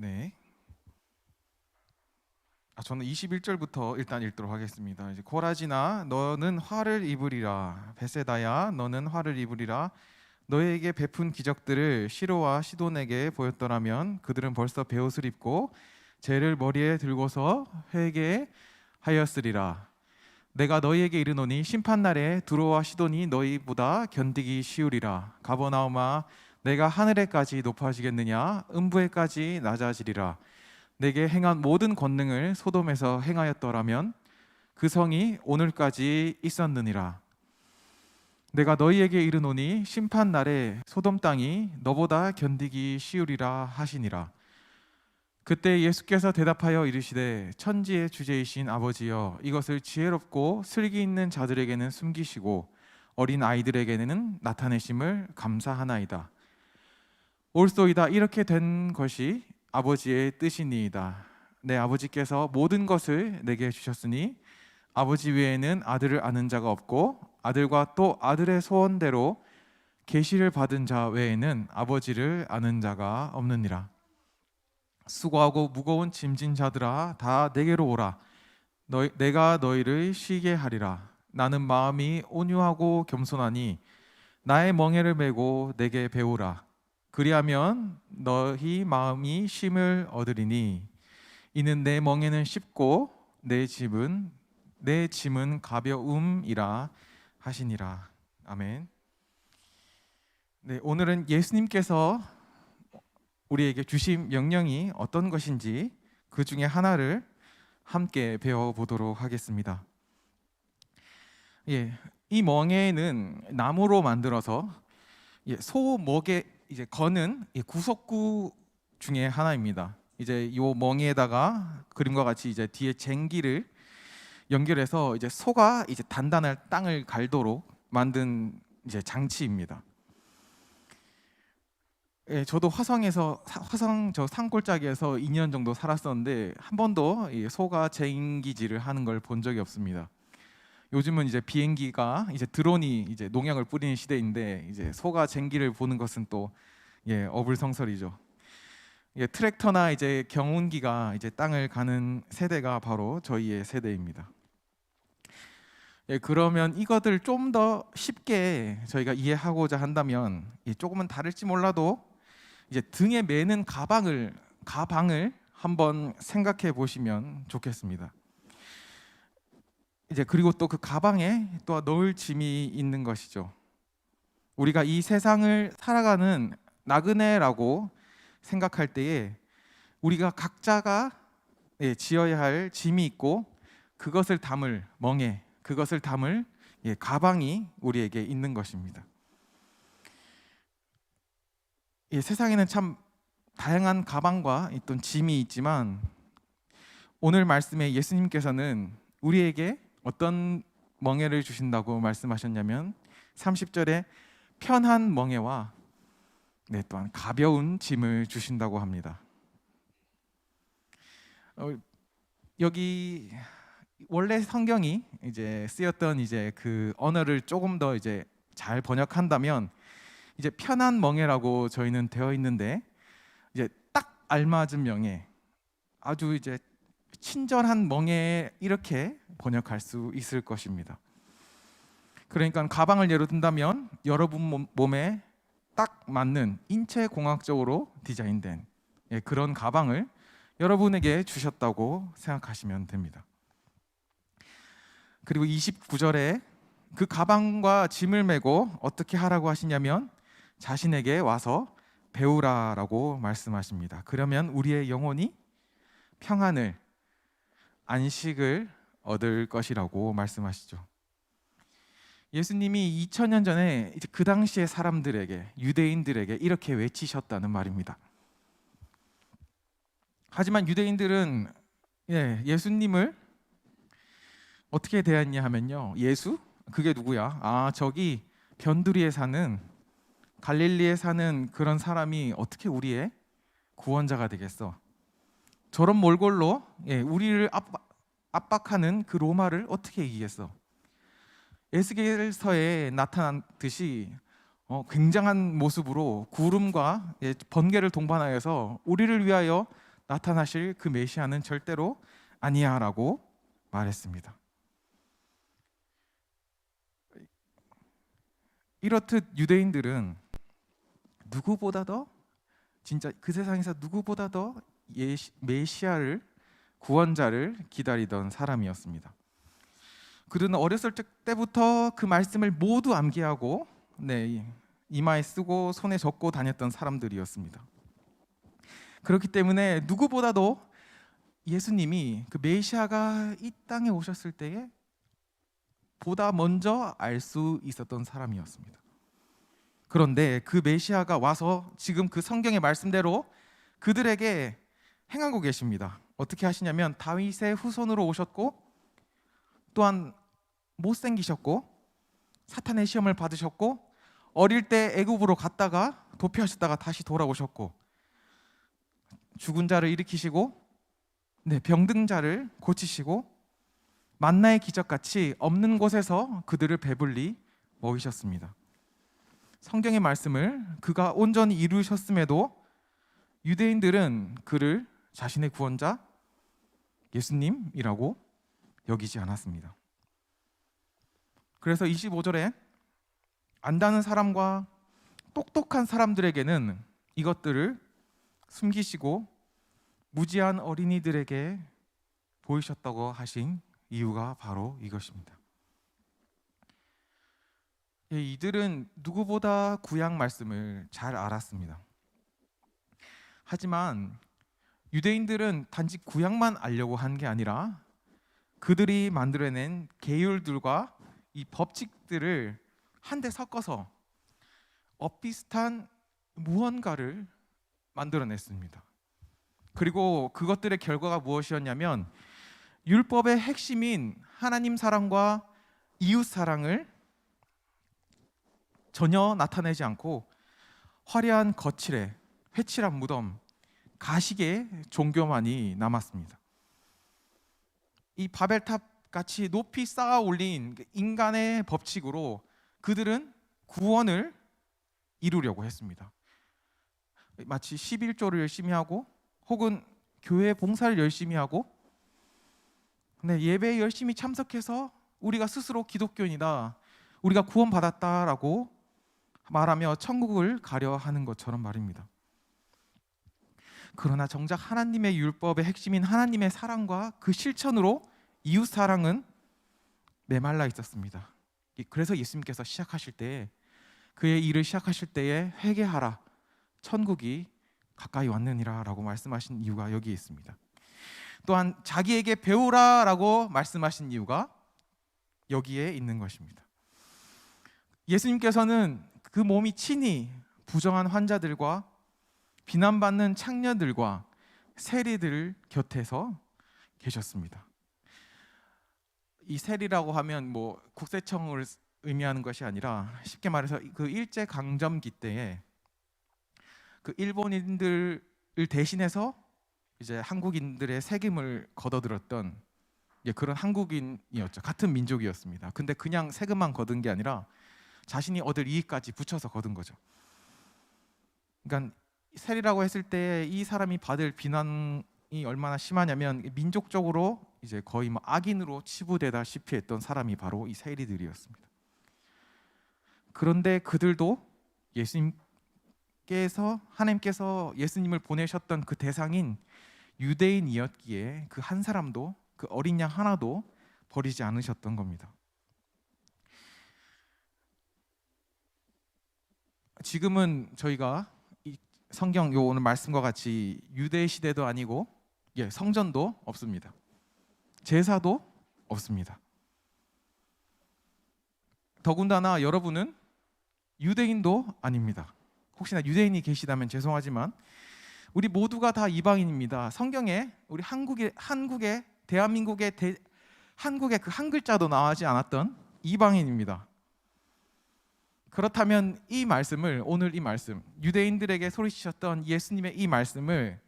네. 아, 저는 21절부터 일단 읽도록 하겠습니다. 이제 고라지나 너는 화를 입으리라 베세다야 너는 화를 입으리라 너에게 베푼 기적들을 시로와 시돈에게 보였더라면 그들은 벌써 베옷을 입고 죄를 머리에 들고서 회개하였으리라 내가 너희에게 이르노니 심판 날에 두로와 시돈이 너희보다 견디기 쉬우리라 가버나움아 내가 하늘에까지 높아지겠느냐? 음부에까지 낮아지리라. 내게 행한 모든 권능을 소돔에서 행하였더라면 그 성이 오늘까지 있었느니라. 내가 너희에게 이르노니 심판 날에 소돔 땅이 너보다 견디기 쉬우리라 하시니라. 그때 예수께서 대답하여 이르시되 천지의 주제이신 아버지여 이것을 지혜롭고 슬기 있는 자들에게는 숨기시고 어린 아이들에게는 나타내심을 감사하나이다 올소이다 이렇게 된 것이 아버지의 뜻이니이다. 내 아버지께서 모든 것을 내게 주셨으니 아버지 외에는 아들을 아는 자가 없고 아들과 또 아들의 소원대로 계시를 받은 자 외에는 아버지를 아는 자가 없느니라. 수고하고 무거운 짐진 자들아 다 내게로 오라. 너희, 내가 너희를 쉬게 하리라. 나는 마음이 온유하고 겸손하니 나의 멍에를 메고 내게 배우라. 그리하면 너희 마음이 쉼을 얻으리니 이는 내 멍에는 쉽고 내 집은 내 짐은 가벼움이라 하시니라 아멘. 네, 오늘은 예수님께서 우리에게 주신 명령이 어떤 것인지 그 중에 하나를 함께 배워 보도록 하겠습니다. 예, 이 멍에는 나무로 만들어서 예, 소 먹에 이제 거는 이 구석구 중에 하나입니다. 이제 요 멍에다가 그림과 같이 이제 뒤에 쟁기를 연결해서 이제 소가 이제 단단한 땅을 갈도록 만든 이제 장치입니다. 예, 저도 화성에서 사- 화성 저 산골짜기에서 2년 정도 살았었는데 한 번도 이 소가 쟁기질을 하는 걸 본 적이 없습니다. 요즘은 이제 비행기가 이제 드론이 이제 농약을 뿌리는 시대인데 이제 소가 쟁기를 보는 것은 또 예, 어불성설이죠. 예, 트랙터나 이제 경운기가 이제 땅을 가는 세대가 바로 저희의 세대입니다. 예, 그러면 이것들 좀더 쉽게 저희가 이해하고자 한다면 예, 조금은 다를지 몰라도 이제 등에 매는 가방을 가방을 한번 생각해 보시면 좋겠습니다. 이제 그리고 또 그 가방에 또 넣을 짐이 있는 것이죠. 우리가 이 세상을 살아가는 나그네라고 생각할 때에 우리가 각자가 예, 지어야 할 짐이 있고 그것을 담을 멍에 그것을 담을 예, 가방이 우리에게 있는 것입니다. 예, 세상에는 참 다양한 가방과 있던 짐이 있지만 오늘 말씀에 예수님께서는 우리에게 어떤 멍에를 주신다고 말씀하셨냐면 30절에 편한 멍에와 네, 또한 가벼운 짐을 주신다고 합니다. 어, 여기 원래 성경이 이제 쓰였던 이제 그 언어를 조금 더 이제 잘 번역한다면 이제 편한 멍에라고 저희는 되어 있는데 이제 딱 알맞은 명예 아주 이제 친절한 멍에 이렇게 번역할 수 있을 것입니다. 그러니까 가방을 예로 든다면 여러분 몸- 몸에 딱 맞는 인체 공학적으로 디자인된 예, 그런 가방을 여러분에게 주셨다고 생각하시면 됩니다. 그리고 29절에 그 가방과 짐을 메고 어떻게 하라고 하시냐면 자신에게 와서 배우라라고 말씀하십니다. 그러면 우리의 영혼이 평안을 안식을 얻을 것이라고 말씀하시죠. 예수님이 2000년 전에 그 당시의 사람들에게 유대인들에게 이렇게 외치셨다는 말입니다. 하지만 유대인들은 예, 예수님을 어떻게 대했냐 하면요. 예수? 그게 누구야? 아, 저기 변두리에 사는 갈릴리에 사는 그런 사람이 어떻게 우리의 구원자가 되겠어? 저런 몰골로 예, 우리를 압박, 압박 하는 그 로마를 어떻게 이기겠어? 에스겔서에 나타났듯이 어, 굉장한 모습으로 구름과 예, 번개를 동반하여서 우리를 위하여 나타나실 그 메시아는 절대로 아니야라고 말했습니다. 이렇듯 유대인들은 누구보다 더 진짜 그 세상에서 누구보다 더 예시, 메시아를 구원자를 기다리던 사람이었습니다. 그들은 어렸을 적 때부터 그 말씀을 모두 암기하고 네, 이마에 쓰고 손에 적고 다녔던 사람들이었습니다. 그렇기 때문에 누구보다도 예수님이 그 메시아가 이 땅에 오셨을 때에 보다 먼저 알 수 있었던 사람이었습니다. 그런데 그 메시아가 와서 지금 그 성경의 말씀대로 그들에게 행하고 계십니다. 어떻게 하시냐면 다윗의 후손으로 오셨고 또한 못생기셨고 사탄의 시험을 받으셨고 어릴 때 애굽으로 갔다가 도피하셨다가 다시 돌아오셨고 죽은 자를 일으키시고 네, 병든 자를 고치시고 만나의 기적같이 없는 곳에서 그들을 배불리 먹이셨습니다. 성경의 말씀을 그가 온전히 이루셨음에도 유대인들은 그를 자신의 구원자 예수님이라고 여기지 않았습니다. 그래서 25절에 안다는 사람과 똑똑한 사람들에게는 이것들을 숨기시고 무지한 어린이들에게 보이셨다고 하신 이유가 바로 이것입니다. 예, 이들은 누구보다 구약 말씀을 잘 알았습니다. 하지만 유대인들은 단지 구약만 알려고 한 게 아니라 그들이 만들어낸 계율들과 이 법칙들을 한데 섞어서 엇비슷한 무언가를 만들어냈습니다. 그리고 그것들의 결과가 무엇이었냐면 율법의 핵심인 하나님 사랑과 이웃 사랑을 전혀 나타내지 않고 화려한 거칠에 회칠한 무덤, 가식의 종교만이 남았습니다. 이 바벨탑 같이 높이 쌓아 올린 그 인간의 법칙으로 그들은 구원을 이루려고 했습니다. 마치 11조를 열심히 하고 혹은 교회 봉사를 열심히 하고 네, 예배에 열심히 참석해서 우리가 스스로 기독교인이다. 우리가 구원받았다라고 말하며 천국을 가려 하는 것처럼 말입니다. 그러나 정작 하나님의 율법의 핵심인 하나님의 사랑과 그 실천으로 이웃 사랑은 메말라 있었습니다. 그래서 예수님께서 시작하실 때 그의 일을 시작하실 때에 회개하라 천국이 가까이 왔느니라라고 말씀하신 이유가 여기 있습니다. 또한 자기에게 배우라라고 말씀하신 이유가 여기에 있는 것입니다. 예수님께서는 그 몸이 친히 부정한 환자들과 비난받는 창녀들과 세리들 곁에서 계셨습니다. 이 세리라고 하면 뭐 국세청을 의미하는 것이 아니라 쉽게 말해서 그 일제 강점기 때에 그 일본인들을 대신해서 이제 한국인들의 세금을 걷어들었던 그런 한국인이었죠. 같은 민족이었습니다. 근데 그냥 세금만 거둔 게 아니라 자신이 얻을 이익까지 붙여서 거둔 거죠. 그러니까 세리라고 했을 때 이 사람이 받을 비난이 얼마나 심하냐면 민족적으로 이제 거의 뭐 악인으로 치부되다시피 했던 사람이 바로 이 세리들이었습니다. 그런데 그들도 예수님께서 하나님께서 예수님을 보내셨던 그 대상인 유대인이었기에 그 한 사람도 그 어린 양 하나도 버리지 않으셨던 겁니다. 지금은 저희가 성경 요 오늘 말씀과 같이 유대 시대도 아니고 예, 성전도 없습니다. 제사도 없습니다. 더군다나 여러분은 유대인도 아닙니다. 혹시나 유대인이 계시다면 죄송하지만 우리 모두가 다 이방인입니다. 성경에 우리 한국의 한국의 대한민국의 대, 한국의 그 한 글자도 나오지 않았던 이방인입니다. 그렇다면 이 말씀을 오늘 이 말씀 유대인들에게 소리치셨던 예수님의 이 말씀을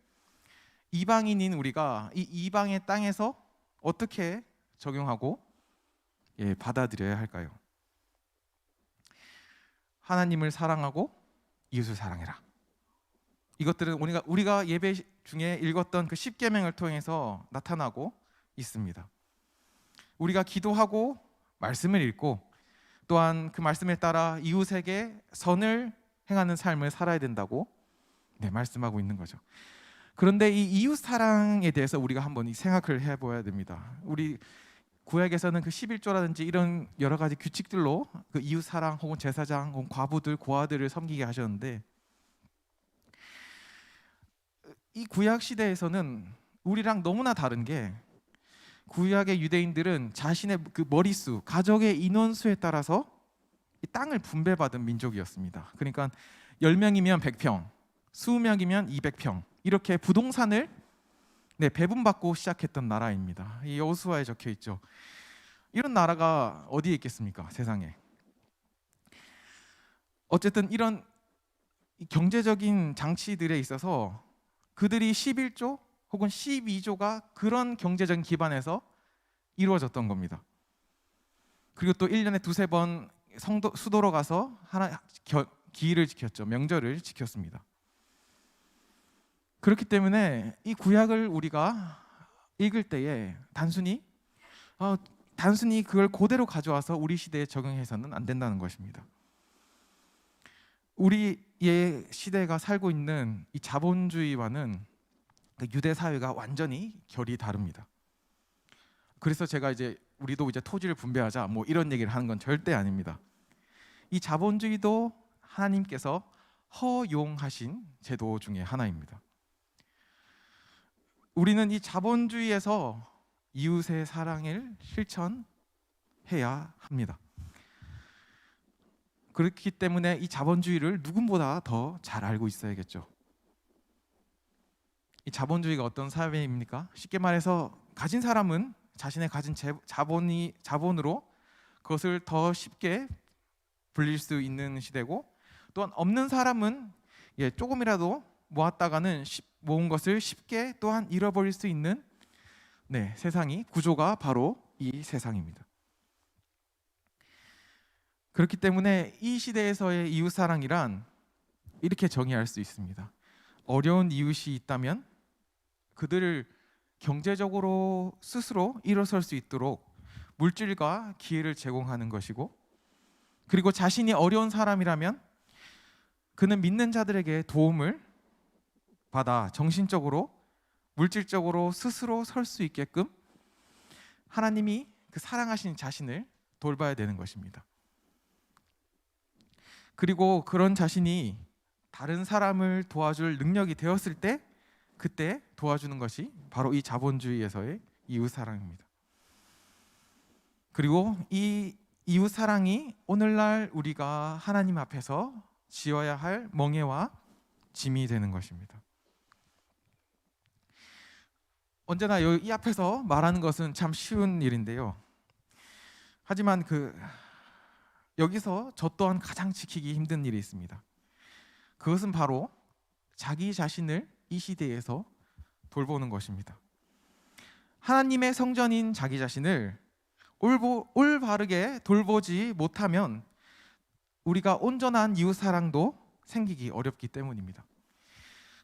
이방인인 우리가 이 이방의 땅에서 어떻게 적용하고 예, 받아들여야 할까요? 하나님을 사랑하고 이웃을 사랑해라. 이것들은 우리가 우리가 예배 중에 읽었던 그 십계명을 통해서 나타나고 있습니다. 우리가 기도하고 말씀을 읽고 또한 그 말씀에 따라 이웃에게 선을 행하는 삶을 살아야 된다고 네, 말씀하고 있는 거죠. 그런데 이 이웃 사랑에 대해서 우리가 한번 생각을 해봐야 됩니다. 우리 구약에서는 그 11조라든지 이런 여러 가지 규칙들로 그 이웃 사랑 혹은 제사장 혹은 과부들 고아들을 섬기게 하셨는데 이 구약 시대에서는 우리랑 너무나 다른 게 구약의 유대인들은 자신의 그 머릿수, 가족의 인원수에 따라서 이 땅을 분배받은 민족이었습니다. 그러니까 10명이면 100평, 20명이면 200평 이렇게 부동산을 네, 배분받고 시작했던 나라입니다. 이 여호수아에 적혀 있죠. 이런 나라가 어디에 있겠습니까? 세상에. 어쨌든 이런 이 경제적인 장치들에 있어서 그들이 11조 혹은 12조가 그런 경제적인 기반에서 이루어졌던 겁니다. 그리고 또 1년에 두세 번 성도 수도로 가서 하나 겨, 기일을 지켰죠. 명절을 지켰습니다. 그렇기 때문에 이 구약을 우리가 읽을 때에 단순히 어, 단순히 그걸 그대로 가져와서 우리 시대에 적용해서는 안 된다는 것입니다. 우리의 시대가 살고 있는 이 자본주의와는 그 유대 사회가 완전히 결이 다릅니다. 그래서 제가 이제 우리도 이제 토지를 분배하자 뭐 이런 얘기를 하는 건 절대 아닙니다. 이 자본주의도 하나님께서 허용하신 제도 중에 하나입니다. 우리는 이 자본주의에서 이웃의 사랑을 실천해야 합니다. 그렇기 때문에 이 자본주의를 누군보다 더 잘 알고 있어야겠죠. 이 자본주의가 어떤 사회입니까? 쉽게 말해서 가진 사람은 자신의 가진 재- 자본이 자본으로 그것을 더 쉽게 불릴 수 있는 시대고 또한 없는 사람은 예, 조금이라도 모았다가는 쉽- 모은 것을 쉽게 또한 잃어버릴 수 있는 네, 세상이 구조가 바로 이 세상입니다. 그렇기 때문에 이 시대에서의 이웃 사랑이란 이렇게 정의할 수 있습니다. 어려운 이웃이 있다면 그들을 경제적으로 스스로 일어설 수 있도록 물질과 기회를 제공하는 것이고 그리고 자신이 어려운 사람이라면 그는 믿는 자들에게 도움을 받아 정신적으로 물질적으로 스스로 설 수 있게끔 하나님이 그 사랑하시는 자신을 돌봐야 되는 것입니다. 그리고 그런 자신이 다른 사람을 도와줄 능력이 되었을 때 그때 도와주는 것이 바로 이 자본주의에서의 이웃 사랑입니다. 그리고 이 이웃 사랑이 오늘날 우리가 하나님 앞에서 지어야 할 멍에와 짐이 되는 것입니다. 언제나 여- 이 앞에서 말하는 것은 참 쉬운 일인데요. 하지만 그 여기서 저 또한 가장 지키기 힘든 일이 있습니다. 그것은 바로 자기 자신을 이 시대에서 돌보는 것입니다. 하나님의 성전인 자기 자신을 올보, 올바르게 돌보지 못하면 우리가 온전한 이웃 사랑도 생기기 어렵기 때문입니다.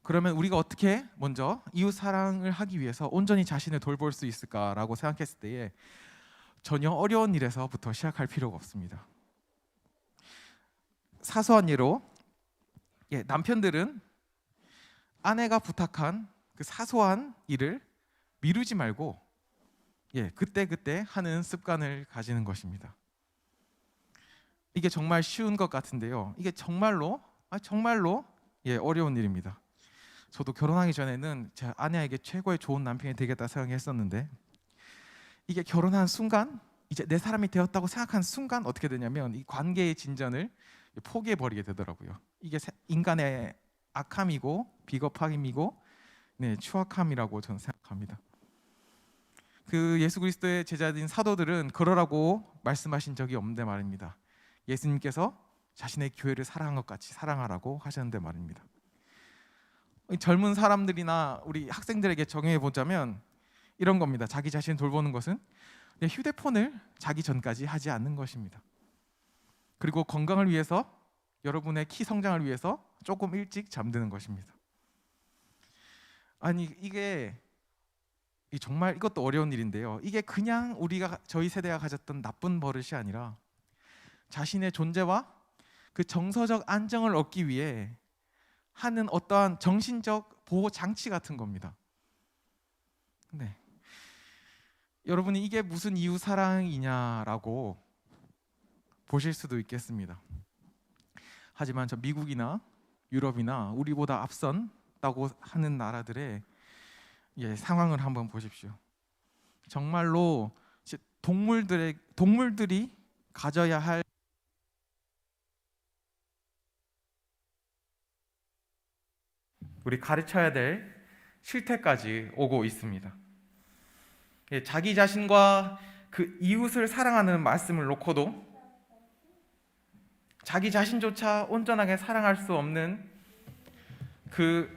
그러면 우리가 어떻게 먼저 이웃 사랑을 하기 위해서 온전히 자신을 돌볼 수 있을까라고 생각했을 때에 전혀 어려운 일에서부터 시작할 필요가 없습니다. 사소한 예로 예, 남편들은 아내가 부탁한 그 사소한 일을 미루지 말고 예, 그때 그때 하는 습관을 가지는 것입니다. 이게 정말 쉬운 것 같은데요. 이게 정말로 아, 정말로 예, 어려운 일입니다. 저도 결혼하기 전에는 제 아내에게 최고의 좋은 남편이 되겠다 생각했었는데 이게 결혼한 순간 이제 내 사람이 되었다고 생각한 순간 어떻게 되냐면 이 관계의 진전을 포기해 버리게 되더라고요. 이게 세- 인간의 악함이고 비겁함이고 네, 추악함이라고 저는 생각합니다. 그 예수 그리스도의 제자들인 사도들은 그러라고 말씀하신 적이 없는데 말입니다. 예수님께서 자신의 교회를 사랑한 것 같이 사랑하라고 하셨는데 말입니다. 이 젊은 사람들이나 우리 학생들에게 적용해 보자면 이런 겁니다. 자기 자신을 돌보는 것은 내 휴대폰을 자기 전까지 하지 않는 것입니다. 그리고 건강을 위해서 여러분의 키 성장을 위해서 조금 일찍 잠드는 것입니다. 아니 이게 이 정말 이것도 어려운 일인데요. 이게 그냥 우리가 저희 세대가 가졌던 나쁜 버릇이 아니라 자신의 존재와 그 정서적 안정을 얻기 위해 하는 어떠한 정신적 보호 장치 같은 겁니다. 네. 여러분이 이게 무슨 이유 사랑이냐라고 보실 수도 있겠습니다. 하지만 저 미국이나 유럽이나 우리보다 앞선다고 하는 나라들의 예, 상황을 한번 보십시오. 정말로 시- 동물들의 동물들이 가져야 할 우리 가르쳐야 될 실태까지 오고 있습니다. 예, 자기 자신과 그 이웃을 사랑하는 말씀을 놓고도 자기 자신조차 온전하게 사랑할 수 없는 그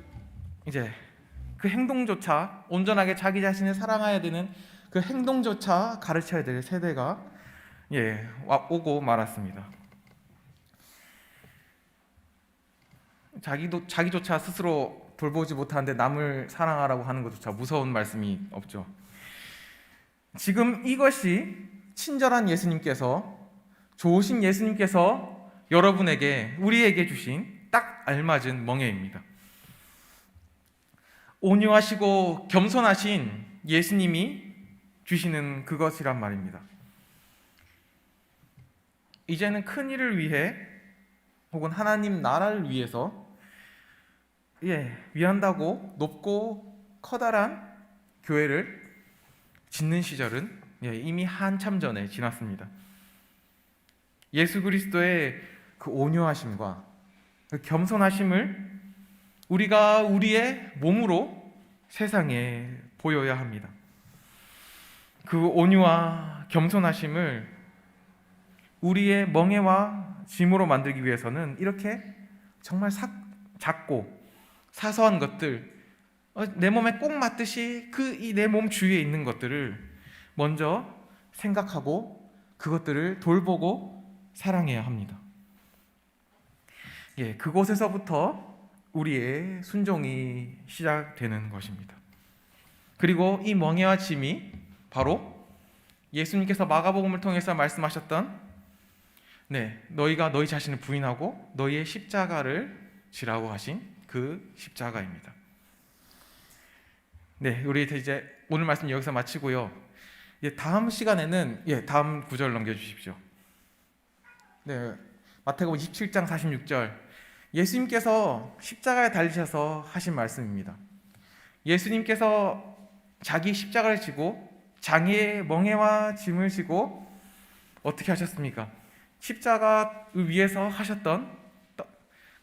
이제 그 행동조차 온전하게 자기 자신을 사랑해야 되는 그 행동조차 가르쳐야 될 세대가 예 와- 오고 말았습니다. 자기도 자기조차 스스로 돌보지 못하는데 남을 사랑하라고 하는 것조차 무서운 말씀이 없죠. 지금 이것이 친절한 예수님께서 좋으신 예수님께서 여러분에게 우리에게 주신 딱 알맞은 멍에입니다. 온유하시고 겸손하신 예수님이 주시는 그것이란 말입니다. 이제는 큰 일을 위해 혹은 하나님 나라를 위해서 예, 위한다고 높고 커다란 교회를 짓는 시절은 예, 이미 한참 전에 지났습니다. 예수 그리스도의 그 온유하심과 그 겸손하심을 우리가 우리의 몸으로 세상에 보여야 합니다. 그 온유와 겸손하심을 우리의 멍에와 짐으로 만들기 위해서는 이렇게 정말 사, 작고 사소한 것들 어, 내 몸에 꼭 맞듯이 그 이 내 몸 주위에 있는 것들을 먼저 생각하고 그것들을 돌보고 사랑해야 합니다. 예, 그곳에서부터 우리의 순종이 시작되는 것입니다. 그리고 이 멍에와 짐이 바로 예수님께서 마가복음을 통해서 말씀하셨던 네, 너희가 너희 자신을 부인하고 너희의 십자가를 지라고 하신 그 십자가입니다. 네, 우리 이제 오늘 말씀 여기서 마치고요. 예, 다음 시간에는 예, 다음 구절 넘겨 주십시오. 네, 마태복음 27장 46절. 예수님께서 십자가에 달리셔서 하신 말씀입니다. 예수님께서 자기 십자가를 지고 장애의 멍에와 짐을 지고 어떻게 하셨습니까? 십자가 위에서 하셨던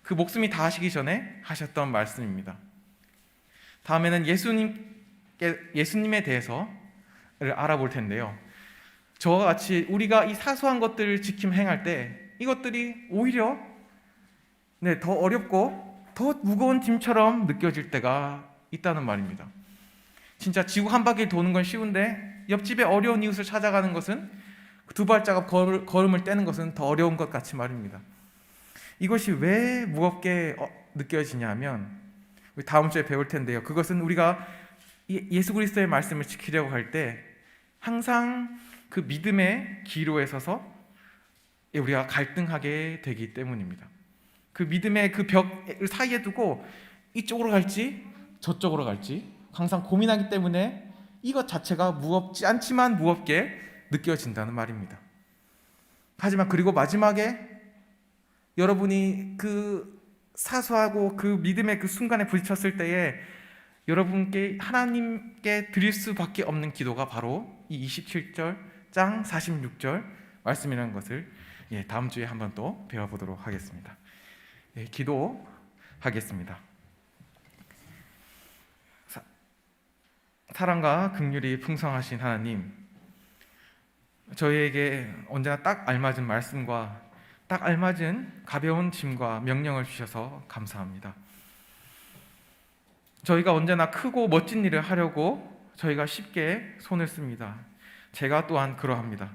그 목숨이 다 하시기 전에 하셨던 말씀입니다. 다음에는 예수님께 예수님에 대해서를 알아볼 텐데요. 저와 같이 우리가 이 사소한 것들을 지킴 행할 때 이것들이 오히려 네, 더 어렵고 더 무거운 짐처럼 느껴질 때가 있다는 말입니다. 진짜 지구 한 바퀴 도는 건 쉬운데 옆집에 어려운 이웃을 찾아가는 것은 두 발자국 걸, 걸음을 떼는 것은 더 어려운 것 같이 말입니다. 이것이 왜 무겁게 어, 느껴지냐면 다음 주에 배울 텐데요. 그것은 우리가 예수 그리스도의 말씀을 지키려고 할 때 항상 그 믿음의 기로에 서서 우리가 갈등하게 되기 때문입니다. 그 믿음의 그 벽 사이에 두고 이쪽으로 갈지 저쪽으로 갈지 항상 고민하기 때문에 이것 자체가 무겁지 않지만 무겁게 느껴진다는 말입니다. 하지만 그리고 마지막에 여러분이 그 사소하고 그 믿음의 그 순간에 부딪혔을 때에 여러분께 하나님께 드릴 수밖에 없는 기도가 바로 이 27절 장 46절 말씀이라는 것을 예, 다음 주에 한번 또 배워보도록 하겠습니다. 예, 기도하겠습니다. 사, 사랑과 긍휼이 풍성하신 하나님, 저희에게 언제나 딱 알맞은 말씀과 딱 알맞은 가벼운 짐과 명령을 주셔서 감사합니다. 저희가 언제나 크고 멋진 일을 하려고 저희가 쉽게 손을 씁니다. 제가 또한 그러합니다.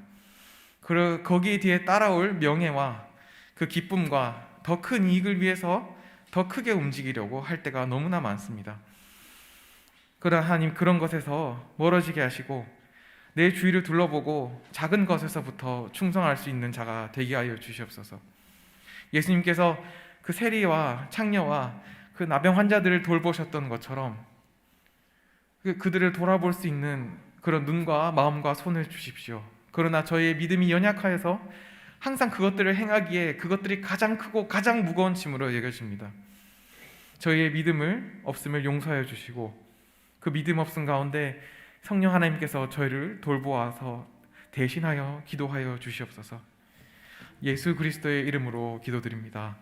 그 거기에 뒤에 따라올 명예와 그 기쁨과 더 큰 이익을 위해서 더 크게 움직이려고 할 때가 너무나 많습니다. 그러나 하나님 그런 것에서 멀어지게 하시고 내 주위를 둘러보고 작은 것에서부터 충성할 수 있는 자가 되게 하여 주시옵소서. 예수님께서 그 세리와 창녀와 그 나병 환자들을 돌보셨던 것처럼 그- 그들을 돌아볼 수 있는 그런 눈과 마음과 손을 주십시오. 그러나 저희의 믿음이 연약하여서 항상 그것들을 행하기에 그것들이 가장 크고 가장 무거운 짐으로 여겨집니다. 저희의 믿음을 없음을 용서하여 주시고 그 믿음 없음 가운데 성령 하나님께서 저희를 돌보아서 대신하여 기도하여 주시옵소서. 예수 그리스도의 이름으로 기도드립니다.